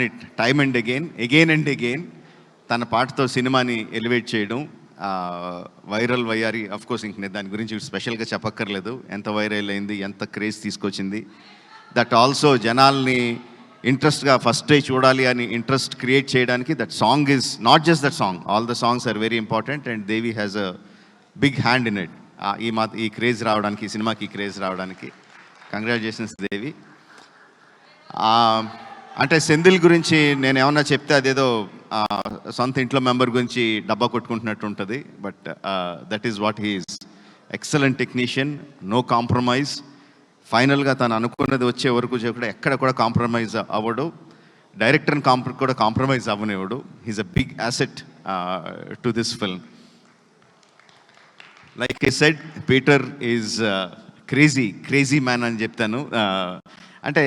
It time and again again and again తన పాటతో సినిమాని ఎలివేట్ చేయడం వైరల్ వయ్యారి అఫ్ కోర్స్ ఇంక నేను దాని గురించి స్పెషల్గా చెప్పక్కర్లేదు. ఎంత వైరల్ అయింది ఎంత క్రేజ్ తీసుకొచ్చింది. దట్ ఆల్సో జనాల్ని ఇంట్రెస్ట్గా ఫస్ట్ డే చూడాలి అని ఇంట్రెస్ట్ క్రియేట్ చేయడానికి that song is not just that song all the songs are very important and Devi has a big hand in it ఈ మా ఈ క్రేజ్ రావడానికి ఈ సినిమాకి ఈ క్రేజ్ రావడానికి. కంగ్రాచులేషన్స్ దేవి అంటే సెంధిల్ గురించి నేను ఏమన్నా చెప్తే అదేదో సొంత ఇంట్లో మెంబర్ గురించి డబ్బా కొట్టుకుంటున్నట్టు ఉంటుంది. But that is what he is excellent technician no compromise. ఫైనల్గా తను అనుకున్నది వచ్చే వరకు కూడా ఎక్కడ కూడా కాంప్రమైజ్ అవ్వడు. డైరెక్టర్ని కాంప్ర కూడా compromise అవ్వనివ్వడు. He's a big asset to this film. Like I said Peter is crazy crazy man అని చెప్తాను. అంటే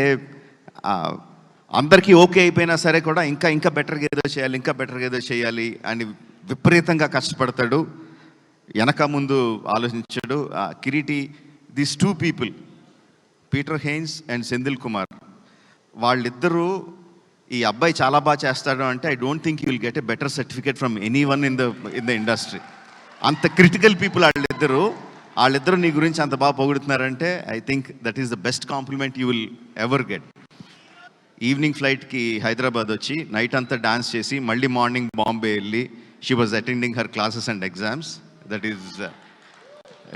అందరికీ ఓకే అయిపోయినా సరే కూడా ఇంకా ఇంకా బెటర్గా ఏదో చేయాలి ఇంకా బెటర్గా ఏదో చేయాలి అని విపరీతంగా కష్టపడతాడు. వెనక ముందు ఆలోచించాడు. Kireeti this two people Peter Heins and Senthil Kumar వాళ్ళిద్దరూ ఈ అబ్బాయి చాలా బాగా చేస్తాడు అంటే I don't think you will get a better certificate from anyone in the in the industry అంత క్రిటికల్ పీపుల్ వాళ్ళిద్దరూ. వాళ్ళిద్దరూ నీ గురించి అంత బాగా పొగుడుతున్నారంటే I think that is the best compliment you will ever get evening ఫ్లైట్కి Hyderabad వచ్చి నైట్ అంతా dance చేసి మళ్ళీ మార్నింగ్ బాంబే వెళ్ళి she was attending her classes and exams that is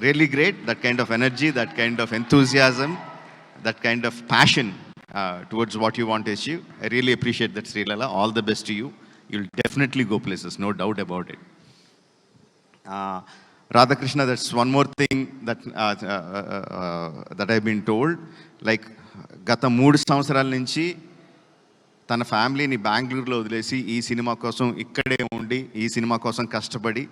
really great that kind of energy that kind of enthusiasm that kind of passion uh, towards what you want to achieve i really appreciate that srilala all the best to you you'll definitely go places no doubt about it uh, radhakrishna that's one more thing that uh, uh, uh, uh, that i've been told like గత మూడు సంవత్సరాల నుంచి తన ఫ్యామిలీని బెంగళూరులో వదిలేసి ఈ cinema కోసం ఇక్కడే ఉండి ఈ సినిమా కోసం కష్టపడి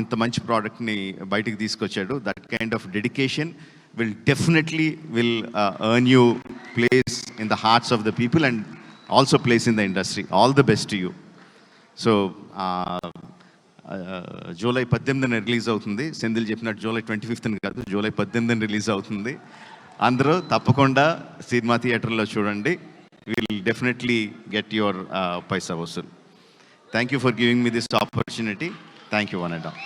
ఇంత మంచి ప్రోడక్ట్ని బయటికి తీసుకొచ్చాడు. That kind of dedication will definitely will earn you place in the hearts of the people and also place in the industry all the best you so July పద్దెనిమిదిన రిలీజ్ అవుతుంది. సెంధిల్ చెప్పినట్టు జూలై ట్వంటీ ఫిఫ్త్ని కాదు July పద్దెనిమిదిన release అవుతుంది. అందరూ తప్పకుండా cinema థియేటర్లో చూడండి. Will definitely get your paisa vasool thank you for giving me this opportunity thank you one and all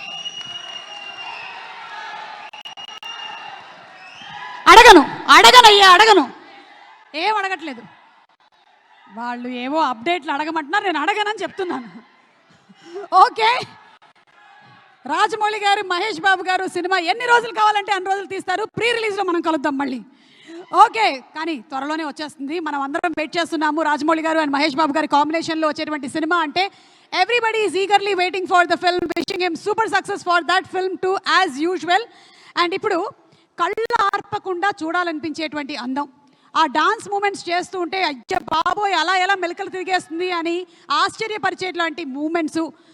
అడగను అడగను అయ్యా అడగను. ఏం అడగట్లేదు. వాళ్ళు ఏవో అప్డేట్లు అడగమంటున్నారు నేను అడగనని చెప్తున్నాను. ఓకే? రాజమౌళి గారు మహేష్ బాబు గారు సినిమా ఎన్ని రోజులు కావాలంటే అన్ని రోజులు తీస్తారు. ప్రీ రిలీజ్లో మనం కలుద్దాం మళ్ళీ. ఓకే కానీ త్వరలోనే వచ్చేస్తుంది. మనం అందరం వెయిట్ చేస్తున్నాము. రాజమౌళి గారు అండ్ మహేష్ బాబు గారి కాంబినేషన్లో వచ్చేటువంటి సినిమా అంటే everybody is eagerly waiting for the film wishing him super success for that film to as usual. And ఇప్పుడు కళ్ళు ఆర్పకుండా చూడాలనిపించేటువంటి అందం. ఆ డాన్స్ మూమెంట్స్ చేస్తూ ఉంటే అయ్య బాబోయ్ అలా ఎలా మెలకలు తిరిగేస్తుంది అని ఆశ్చర్యపరిచేట్లాంటి మూమెంట్స్.